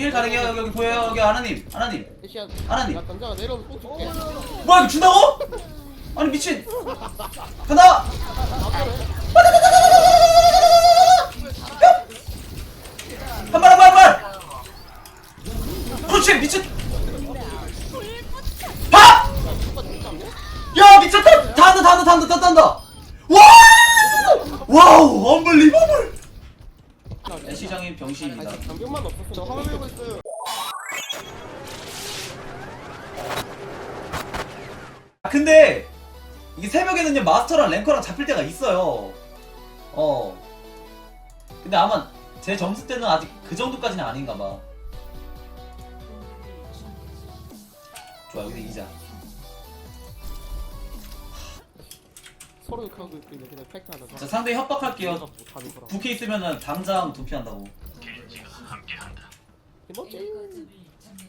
힐 가능해요 여기, 여기 보여요 여기 하나님 하나님 하나님. 나 당장 내려오면 꼭 줄게. 뭐야 이거 준다고? 아니 미친. 간다. 한 발 한 발 한발. 그렇지 미친. 밥! 야 미쳤다. 다 한다 다 한다 다 한다 다 한다. 와 와우 언블리버블 시장의 병신입니다 아니 장병만 없었으면 저 화면 밀고 있어요. 아, 근데 이게 새벽에는요 마스터랑 랭커랑 잡힐 때가 있어요. 어. 근데 아마 제 점수 때는 아직 그 정도까지는 아닌가 봐. 좋아 여기서 이기자. 서로 욕하고 있는데 그냥 팩트 하나 자 상대 협박할게요. 못하는 거라 부캐 있으면은 당장 도피한다고. 김어치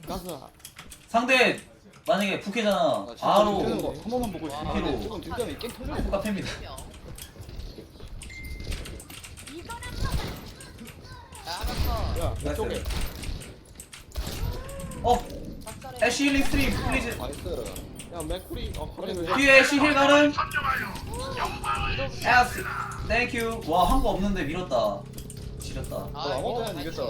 가자 상대 만약에 부캐잖아. 아, 바로 거 한 번만 보고 있어. 딜감이 게임 터져. 똑같습니다. 야 왼쪽에 어. 애쉬 힐링 스트림 플리즈. 나이스. 야 맥쿨이 어 뒤에 애쉬 힐 가는. 에스. 땡큐. 와 한 거 없는데 밀었다. 지렸다. 너 아무것도 안 이겼다.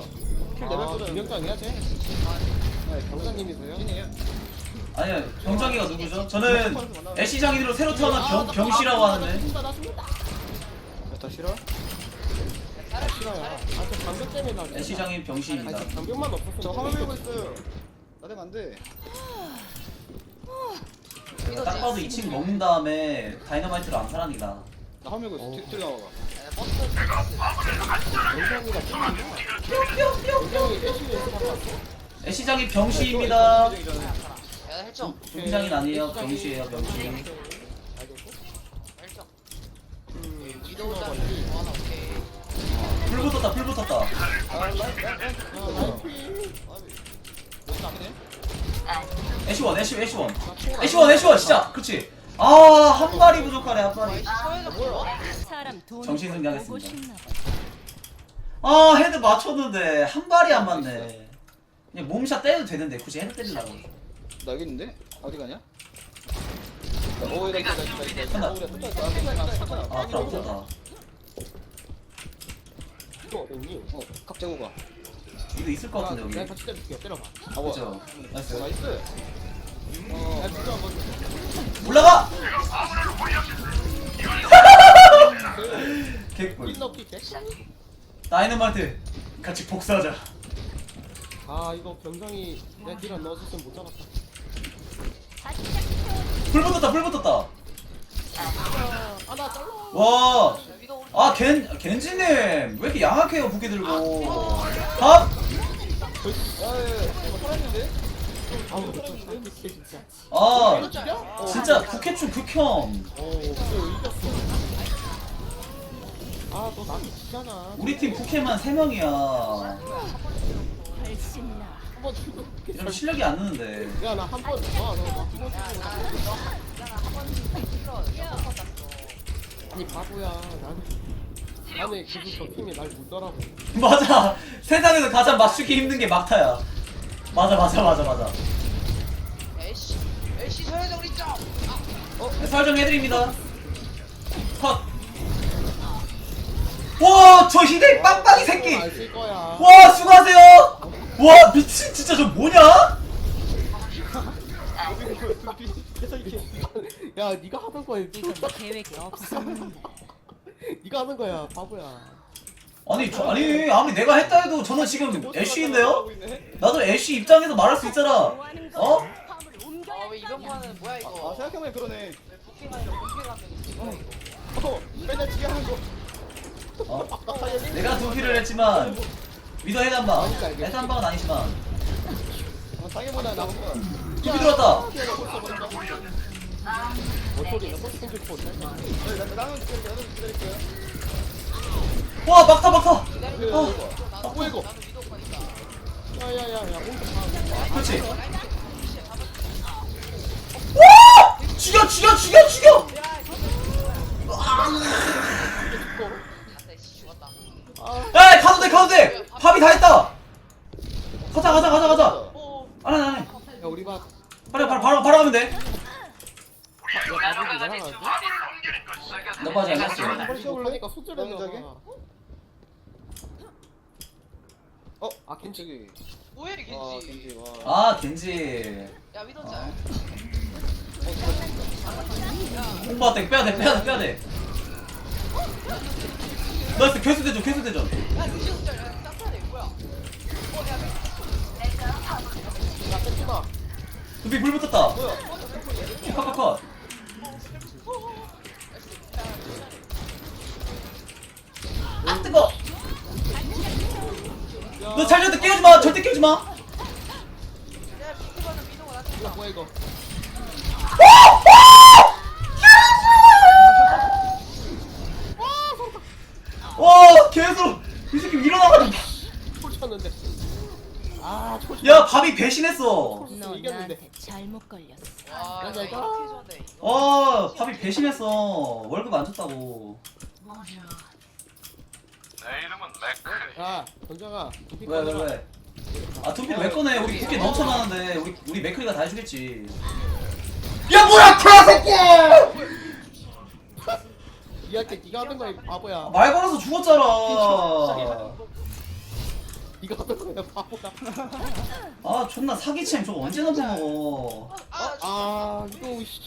킬 레벨 아 김영장이야 쟤? 네 경장님이세요? 아니요 병장이가 누구죠? 저는 애쉬 장인으로 새로 태어난 병, 병씨라고 하는데 죽는다 나 죽는다 다 싫어? 아 싫어요 아저 장병 때문에 나 애쉬 장인 병씨입니다 저 장병만 없었으면 저 화면 밀고 있어요. 나대면 안 돼. 제가 딱 봐도 2층 먹는 다음에 다이너마이트로 암살하니까 나 화면 밀고 있어. 뒤- 뒤로 나와봐. 경장이가 경장이 애쉬를 연습하러 왔어? 애쉬 장인 병씨입니다 경기 전에. 야 헬정 병장인 아니에요 병씨 알겠고? 헬정 음 하나 오케이 불 붙었다 불 붙었다 아, 라이프 못 잡네. 애쉬원 애쉬 애쉬원 애쉬원 애쉬원 진짜 그치 아한 발이 부족하네 한 발이 사회가 뭐야? 사람 돈 정신 승리 하겠습니다. 보고 싶나 봐. 아 헤드 맞췄는데 한 발이 안 맞네 그냥 몸샷 때려도 되는데 굳이 헤드 때리려고 나 여기 있는데? 어디 가냐? 오, 이다, 이다, 이다, 이다, 이다. 하나. 오, 이다, 또 있다. 또 있다, 또 있다. 아 붙었다 어딨니? 어, 갑자기 가. 이거 있을 것 같은데 내가 여기 같이 때릴게 때려봐 아, 뭐야. 그죠 나이스 나이스. 야 어, 진짜 한번 올라가 개꿀 돼? 다이너마이트 같이 복수하자 아 이거 병장이 내 딜안 넣어줬으면 못 잡았다 불 붙었다 불 붙었다 아나 잘라 야, 와 위도우 오른쪽 아, 겐, 겐지님! 왜 이렇게 양악해요, 부캐 들고. 밥? 아, 진짜 아? 진짜 부캐충 극혐. 나도 지잖아 우리 팀 부캐만 3명이야. 훨씬 나. 한번 죽어 이러면 실력이 안 느는데. 야나 한번 와너한번 죽어 아니 바보야 나는 나는 계속 저 팀이 날 물더라고 맞아. 세상에서 가장 맞추기 힘든 게 막타야. 맞아, 맞아, 맞아, 맞아. 애쉬 애쉬 우리 쪽 네, 설정해드립니다. 컷. 와, 저 희대 빵빵이 새끼! 거야 와, 수고하세요! 와, 미친, 진짜 저 뭐냐? 그래서 이렇게 야 네가 하던 거야 이건 계획이 없었는데. 네가 하는 거야 바보야 아니, 저, 아니, 아무리 내가 했다 해도 저는 지금 애쉬인데요? 나도 애쉬 입장에서 말할 수 있잖아. 어? 아왜 이번 판은 뭐야 아, 이거 생각해보면 그러네. 부캐가 아니라 부캐 가면 이거 어, 맨날 지게 하는 거. 어? 내가 도피를 했지만 위더 해단방 해단방은 아니지만 어, 당해보다 남은 거야. 도피 들어왔다 뭐 소리야 소리 나- 나는 기다릴게, 나는 기다릴게요. 와 막타 막타. 아, 뭐야, 이거? 야야야야 그렇지 와 죽여 죽여 죽여 죽여 안돼 씨 죽었다 아 야 가도 돼 가도 돼 밥이 다 했다 가자 가자 가자 가자 어. 안해 안해 야 우리 봐. 바로 바로 바로 바로 하면 돼 야 가족이 나가는데? 너빠지 않았어 한번 시작하니까 손절했나 남자게? 봐. 어? 아 겐지. 저기 뭐해 와 겐지 겐지 와 아 겐지 야 위도 어. 짤 홍보한테 빼야돼 빼야돼 빼야돼. 나이스 괴수 대전 괴수 대전. 야 루시오 짤 야, 쌍판에 뭐야 어 야 야 뺏지마. 두비 불 붙었다. 뭐야 컷컷컷. 아 뜨거. 너 잘렸다. 깨우지 마. 절대 깨우지 마. 야 비트바는 민호가 나한테 이거? 뭐야 이거? 와 계속 이 새끼 일어나가지고 초 쳤는데. 아 초. 야 밥이 배신했어 너 이겼는데. 나한테 잘못 걸렸어. 와 야? 이렇게 좋아한대 어 밥이 배신했어 월급 안 줬다고 야 전장아. 두피 왜왜 왜? 아 두피 왜 꺼내? 우리 두피 넘쳐 나는데 우리 우리 맥클리가 다 해주겠지. 야 뭐야 개새끼! 니한테 네가 하던 거야 이 바보야. 말 걸어서 죽었잖아. 네가 하던 거야 바보야. 아 존나 사기챔 저거 언제 넘어먹어? 아아 이거 씨.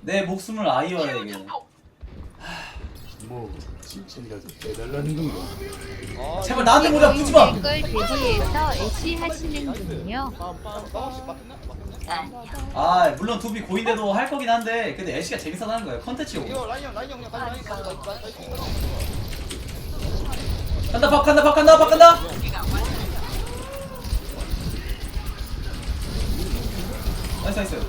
내 목숨을 아이어에게. 뭐 칭찬이라도 해달라는 건가? 아 제발 나한테 뭐냐 붙지 마. 걸 대비해서 애쉬 하시는군요. 빰빰. 아 물론 두피 고인데도 할 거긴 한데 근데 애쉬가 재밌어 하는 거야 컨텐츠고. 이거 라인 형 라인 형 그냥 가자 라인 가자 라인 가자 라인 가자 간다 박 간다 박 간다 박 간다. 나이스 나이스.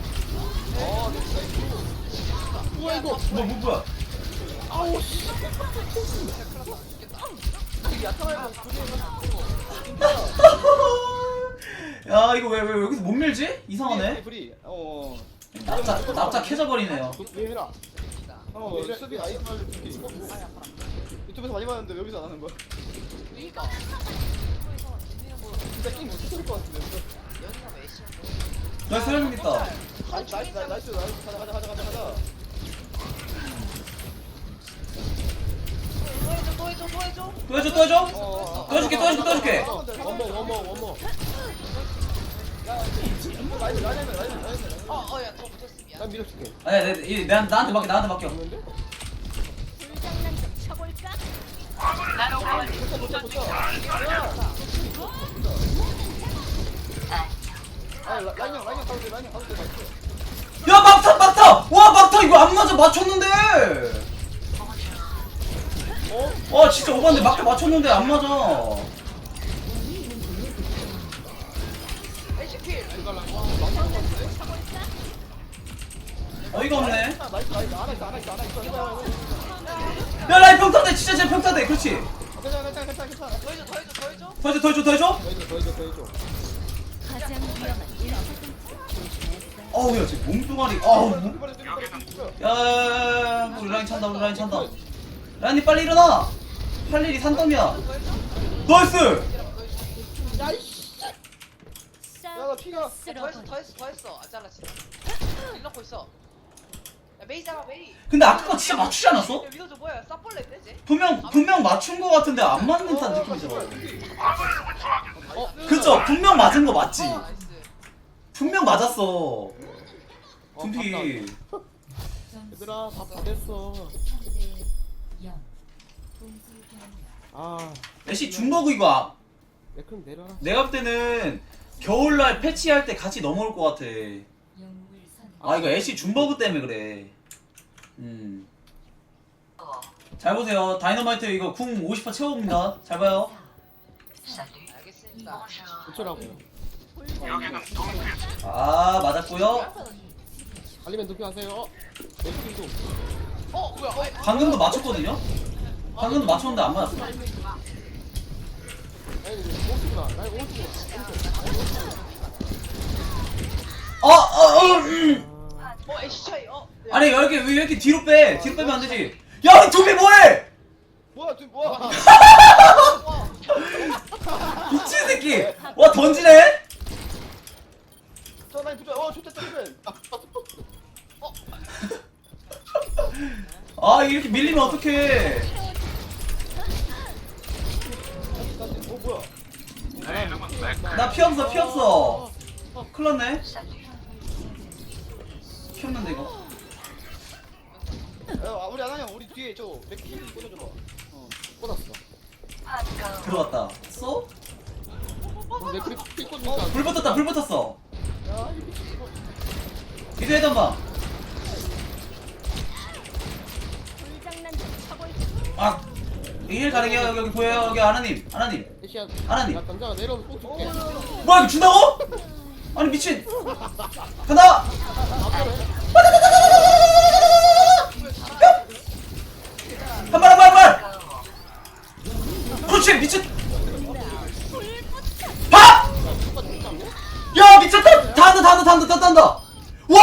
뭐야 이거? 뭐 뭐, 뭐야? 아우 씨. 야 이거 왜 왜 여기서 못 밀지? 이상하네. 프리 어 납작 납작해져 버리네요. 왜 해라? 어 수비 아이스 유튜브에서 많이 봤는데 여기서 안 하는 거야 그니까 진짜 게임 못 했을 것 같은데 연이가 왜 애쉬 나이스 헬멧 있다. 나이스 나이스 나이스 나이스 가자 가자 가자 가자 가자 또 해줘 또 해줘 또또 해줘 해줘 또 해줘. 어또 해줄게 또 해줄게 또 해줄게. 원모 원모 원모. 라인 라인 라인 라인 라인 어어 야 더 붙었음 난 밀어줄게. 아니 내, 이, 내, 나한테 맡겨 나한테 맡겨. 없는데? 불장난 나이스 야 막타 막타. 와 막타 이거 안 맞아 맞췄는데. 어? 와 진짜 오반데 막타 맞췄는데 안 맞아. 어이가 없네. 나이스 나이스 안하 있어 안하 있어 안하 있어 해봐 야 라인 평타대 진짜 제 평타대 그렇지. 괜찮아 괜찮아 괜찮아 괜찮아 더 해줘 더 해줘 더 해줘 더 해줘 더 해줘 더 해줘. 더 해줘 더 해줘 더 해줘. 가장 위험한 1%. 어우 야쟤 몸뚱아리. 어우 몸. 야 우리 라인 찬다 우리 라인 찬다. 라인이 빨리 일어나. 할 일이 산더미야. 나이스. 야나 피가 더 했어 더 했어 더 했어 안 잘라 진짜 일 넣고 있어 야 메이 잡아 메이 근데 아까 거 진짜 맞추지 않았어? 야 믿어줘 뭐야 싸벌레인데 쟤? 분명 분명 맞춘 거 같은데 안 맞는 듯한 느낌이잖아. 그쵸? 분명 맞은 거 맞지? 어 나이스 분명 맞았어. 어, 둠피. 얘들아 밥다 됐어. 아, 애쉬 중버그 이거 아- 야 그럼 내려라. 내가 볼 때는 겨울날 패치할 때 같이 넘어올 것 같아. 아 이거 애쉬 중버그 때문에 그래. 음. 잘 보세요. 다이너마이트 이거 궁 50% 채워봅니다. 잘 봐요. 알겠습니다 어쩌라고요? 아 맞았고요. 알리면 높게 하세요. 어, 왼쪽도. 어 뭐야 어 방금도 맞췄거든요. 방금도 맞췄는데 안 맞았어. 아니. 어, 어, 어, 음. 어 애쉬 차이 어 아니 왜 이렇게 왜 이렇게 뒤로 빼? 뒤로 빼면 안 되지. 야, 이 두비 뭐해? 뭐야 지금 뭐야 미친 새끼 와 던지네 저 라인 부자. 어 좋다 좋다. 아 이렇게 밀리면 어떡해 어 뭐야? 나 피 없어 피 없어 큰일 났네 피 없는데 이거 야, 우리 아나 형 우리 뒤에 저 맥힐 꽂아줘봐. 어. 꽂았어. 들어갔다 쏘? 내 그립 피 꽂으니까. 불 붙었다 불 붙었어 이제 해던봐 불장난 좀 쳐볼까? 아 이일 가능해요 여기, 여기 보여요 여기 아나님 아나님 애쉬야. 하나님. 야 던자가 내려오면 꼭 줄게. 뭐야 이거 준다고? 아니 미친 간다 한발 한 발 한발 그렇지 미친 봐! 야 미쳤다! 다 한다 다 한다 다 한다 다 한다! 와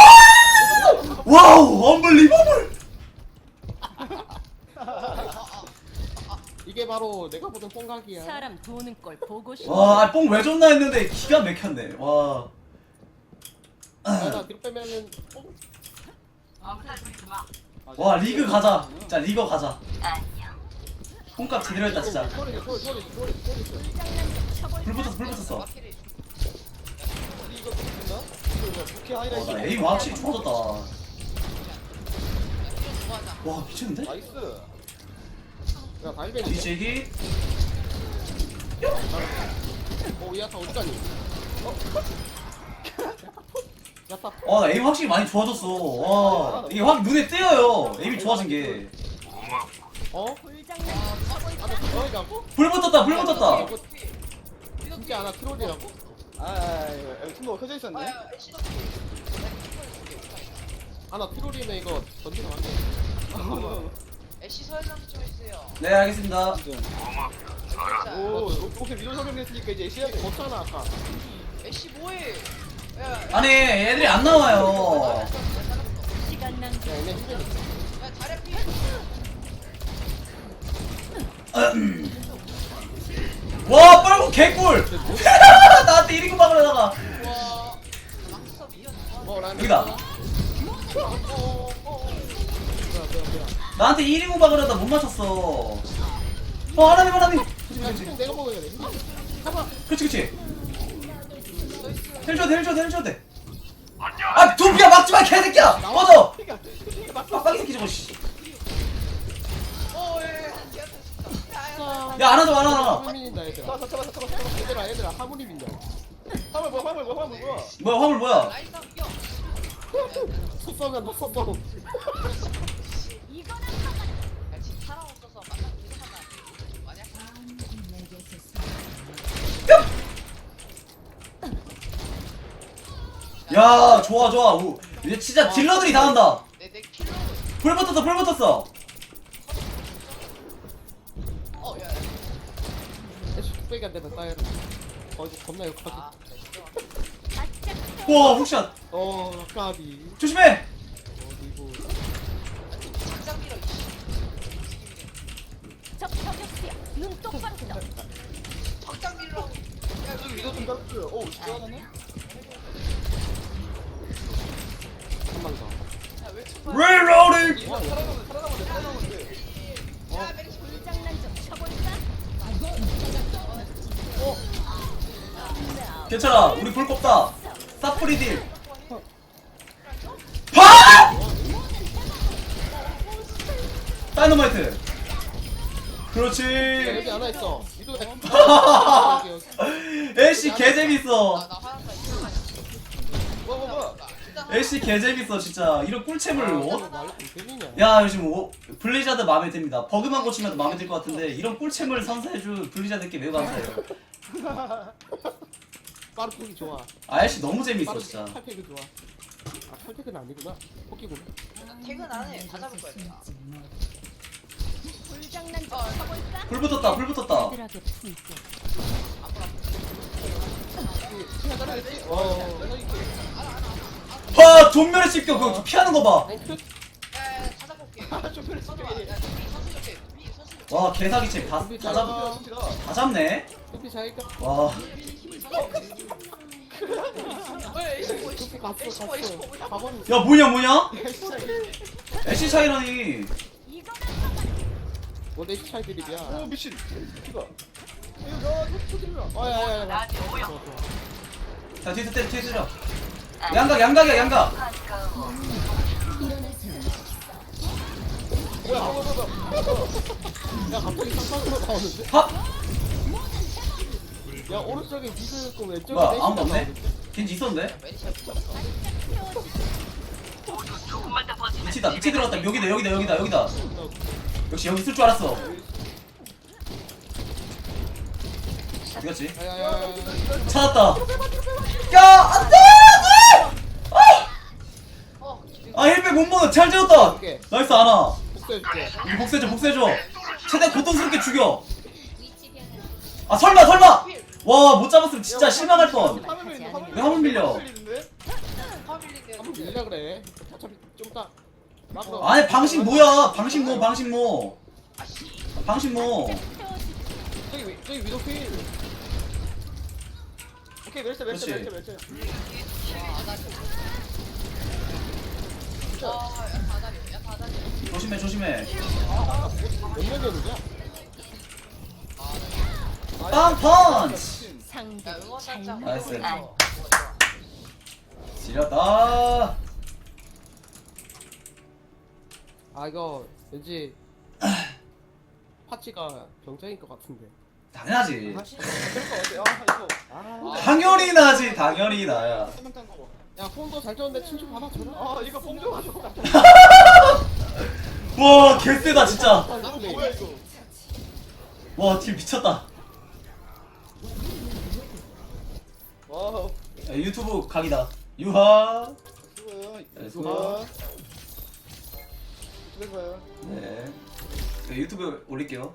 와우 언블리버블 이게 바로 내가 보던 뽕각이야. 사람 도는 걸 보고 싶어. 와 뽕 왜 줬나 했는데 기가 막혔네. 와. 야, 나 뒤로 빼면은 뽕. 와 리그 가자. 진짜 리거 가자 뽕값 제대로 했다 진짜. 불 붙었어 불 붙었어 하이라이트. 어, 나 에임 확실히 좋아졌다 와. 미쳤는데? 뒤지기 가니? 어? 에임 확실히 많이 좋아졌어 와 이게 확 눈에 띄어요 에임이 좋아진 게불 어? 나 트롤이라고? 붙었다 불 붙었다 진짜 하나 트롤이라고? 아, 아, 아, 여기 팀버 켜져 있었네. 아야 애쉬도 아, 나 트롤이네 이거 던지면 안 돼. 애쉬 서열장 좀 해주세요. 네 알겠습니다 진짜. 오, 혹시 리더 설명했으니까 이제 시야 돼. 걷잖아 아까. 애쉬 뭐해? 야, 아니 애들이 안 나와요 시간 낭비. 야 얘네 힘들어. 야 자리 피. 와 빨고 개꿀 나한테 1인공 박으려다가 와. 막서 미연. 어 라인. 여기다. 뭐야. 나한테 1인공 박으려다 못 맞췄어 어 하나님 하나님. 그치 그치 헬줘도 헬줘도 헬줘도 돼아 두피야 막지마 개새끼야 꺼져 빡빡이 새끼 저거 씨. 야, 야. 야 안하자 안하자 화물민다 얘들아. 잡았어, 잡았어. 얘들아 얘들아 화물이 민다. 화물 뭐야, 화물 뭐야, 화물 뭐야. 뭐야 화물 뭐야 뛰어. 속성은 너 속성. 이거는 야, 지금 사람 없어서 만나 계속 만나. 만약 야 좋아 좋아 우, 이제 진짜 딜러들이 다 한다 내내 킬로. 불 붙었어 불 붙었어 어, 뚝배기 안 되면 돼. 어 이거 겁나 욕하지. 아, 와 훅샷 어 까비. 조심해 어디고. 밀어. 적 저격수야. 눈 똑바로. 야, 여기 리더 좀 잡았어요. 오, 시원하네. 한방 더. 야, 왜 정말? 리로딩 이거 괜찮아 우리 불 뽑다 사프리 딜 파! 다이너마이트 그렇지 여기 하나 있어. 애쉬 개재밌어 나, 나 화났다. 뭐, 뭐, 뭐. 애쉬 개재밌어 진짜 이런 꿀챔을 어? 말로 재미냐? 야 요즘 오, 블리자드 마음에 듭니다 버그만 고치면 마음에 들 것 같은데 이런 꿀챔을 선사해준 블리자드께 매우 감사해요 빠르폭이 좋아. 아 애쉬 너무 재밌어 진짜 탈퇴그 좋아. 아 탈퇴그는 아니구나. 포기구나. 퇴근 안 해. 다 잡을 거야. 내가. 불장난 좀 쳐볼까? 불 붙었다 불 붙었다 품게. 시간 따라했지? 어. 와 존멸의 씹겨 그거 피하는 거봐와 랭크? 야, 야, 다 잡을게. 좀 그래, 선수 좀 야, 그래. 둘이 선수 줄게. 둘이 선수 줄게. 개사기챔 다, 다, 잡, 아, 진짜. 다 잡네 와 뭐 갔어 갔어. 뭐야 가버렸어 야 뭐냐 뭐냐? 애쉬 차이라니. 원래 차이 드립이야. 오 미친. 이거 어야야야 자 뒤에서 때려 뒤에서 때려. 양각 양각이야 양각. 야 갑자기 쌍쌍으로 나오는데? 합! 야 오른쪽에 미드 있고 왼쪽에 뭐야 아무도 없네? 나오는데? 겐지 있었는데? 미치다 미치 들어갔다. 여기다 여기다 여기다 여기다. 역시 여기 있을 줄 알았어. 어디갔지? 찾았다. 야 안돼! 어아 힐백 못 먹어. 잘 지었다. 나이스 아나. 복수해줘 복수해줘. 최대한 고통스럽게 죽여. 아 설마 설마 와 못 잡았으면 진짜 실망할 뻔 왜 화면 밀려? 한번 밀려 그래 어차피 좀 이따 막으러 아니 방식 뭐야 방식 뭐 방식 뭐 방식 뭐 저기 위- 저기 위도 필 오케이 멸치 멸치 그렇지. 멸치 멸치 조심해 조심해 몇 명이었는데? 빵 펀치 상대 단장 나이스. 어, 지렸다. 아 이거 왠지 파치가 경쟁일 것 같은데. 당연하지. 그럴 거 같아 아 이거. 아, 당연히 나지. 당연히 나야. 거야 폰도 잘 쳤는데 친추 받아줘라 아 이거 봉조 가지고 와 개쎄다 진짜. 아, 근데 뭐야 이거? 와딜 미쳤다 와우. 야, 유튜브 각이다. 유하. 수고해요 네, 수고 봐요. 네. 네, 유튜브 올릴게요